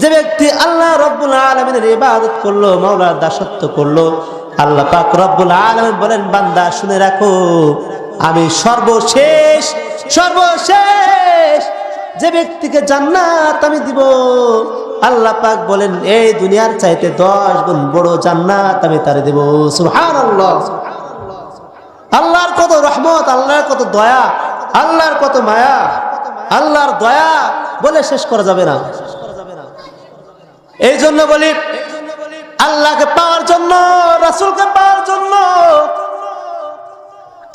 যে ব্যক্তি আল্লাহ রব্বুল আলমিনের ইবাদত করল মাওলার দাসত্ব করল, আল্লাহ পাক রব্বুল আলমিন বলেন, বান্দা, শুনে রাখো, আমি সর্বশেষ সর্বশেষ যে ব্যক্তিকে জান্নাত আমি দিব, আল্লাহ পাক বলেন, এই দুনিয়ার চাইতে দশ গুণ বড় জান্নাত আমি তারে দেব। সুহান আল্লাহর কত রহমত, আল্লাহর কত দয়া, আল্লাহর কত মায়া, আল্লাহর দয়া বলে শেষ করা যাবে না। এই জন্য বলি, আল্লাহকে পাওয়ার জন্য, রাসুলকে পাওয়ার জন্য,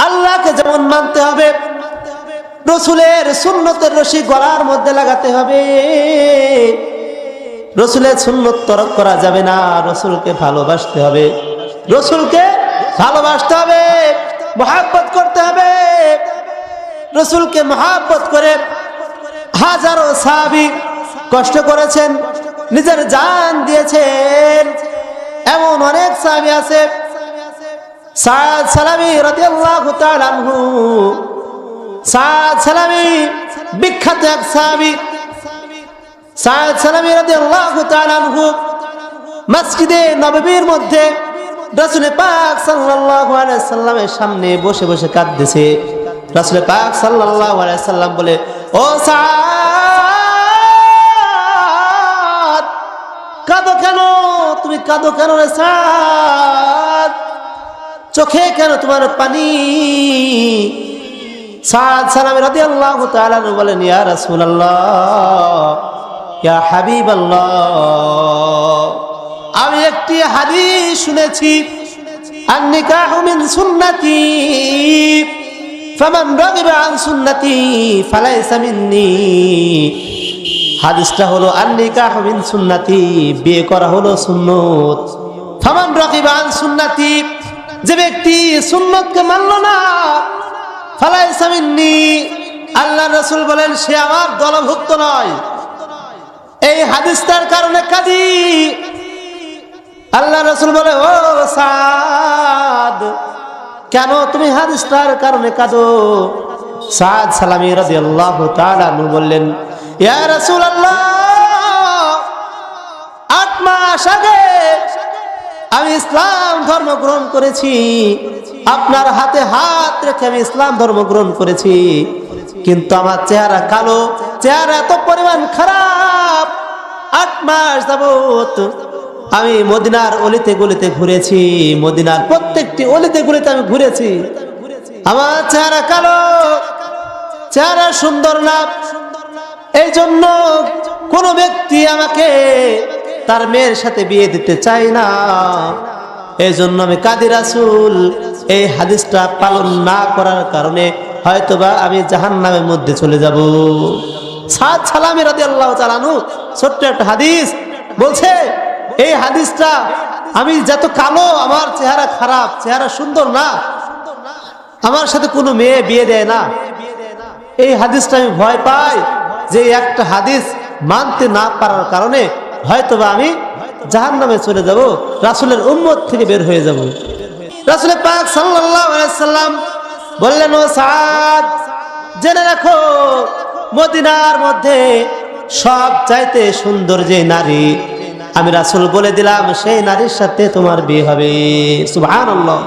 আল্লাহকে যেমন মানতে হবে, রসুলের সুন্নতের রশি গলার মধ্যে লাগাতে হবে। রসুলের সুন্নত তরক করা যাবে না, রসুলকে ভালোবাসতে হবে। রসুলকে ভালোবাসতে হবে, মহাব্বত করতে হবে। রসুলকে মহাব্বত করে হাজারো সাহাবি কষ্ট করেছেন নিজের জান দিয়েছেন। এমন অনেক সাহাবি আছে। সাদ সালামি রাদিয়াল্লাহু তাআলা আনহু। সাদ সালামি বিখ্যাত এক সাহাবি। সাদ সালামি রাদিয়াল্লাহু তাআলা আনহু মসজিদে নববীর মধ্যে রাসূল পাক সাল্লাল্লাহু আলাইহি সাল্লামের সামনে বসে বসে কাঁদতেছে। রাসূল পাক সাল্লাল্লাহু আলাইহি সাল্লাম বলে, ও সাদ কেন তুমি কাঁদো কেন রে সাদ চোখে কেন তোমার পানি সাদ সালামে রাদি আল্লাহ বলেন ইয়া রাসুল ইয়া হাবিব আমি একটি হাদিস শুনেছি النكاح من سنتي فمن رغب عن سنتي فليس مني হাদিসটা হলো, আন্নিকাহ মিন সুন্নাতি, বিয়ে করা হলো সুন্নত। ফামান রাকিবা আন সুন্নাতি, যে ব্যক্তি সুন্নতকে মানল না ফালাই সামিন্নি আল্লাহ রসুল বলেন, সে আমার দলভুক্ত নয়। এই হাদিসটার কারণে কাদি। আল্লাহ রসুল বলে, ও সাদ, কেন তুমি হাদিসটার কারণে কাঁদো? সাদ সালামি রাজি আল্লাহ বললেন আট মাস আগে আমি ইসলাম ধর্ম গ্রহণ করেছি। আপনার হাতে হাত রেখে আমি ইসলাম ধর্ম গ্রহণ করেছি। কিন্তু আমার চেহারা কালো, চেহারা এত পরিমাণ খারাপ। আট মাস যাবত আমি মদিনার অলিতে গলিতে ঘুরেছি। মদিনার প্রত্যেকটি অলিতে গলিতে আমি ঘুরেছি। আমার চেহারা কালো, চেহারা সুন্দর না। এই জন্য কোন ব্যক্তি আমাকে তার মেয়ের সাথে বিয়ে দিতে চাই না। এই জন্য আমি কাদির রাসুল এই হাদিসটা পালন না করার কারণে হয়তোবা আমি জাহান নামের মধ্যে চলে যাব। সাদ সালামি রাদি আল্লাহ চালানু ছোট্ট একটা হাদিস বলছে, এই হাদিসটা আমি যত কালো, আমার চেহারা খারাপ, চেহারা সুন্দর না। আমার সাথে কোনো মেয়ে বিয়ে দেয় না। এই হাদিসটা আমি ভয় পাই। যে একটা হাদিস মানতে না পারার কারণে হয়তোবা আমি জাহান নামে চলে যাব, রাসুলের উম্মত থেকে বের হয়ে যাব। রাসুলের পাক সাল্লাম বললেন, ও সাদ, জেনে রাখো, মদিনার মধ্যে সব চাইতে সুন্দর যে নারী, আমি রাসুল বলে দিলাম, সেই নারীর সাথে তোমার বিয়ে হবে। সুবহানাল্লাহ।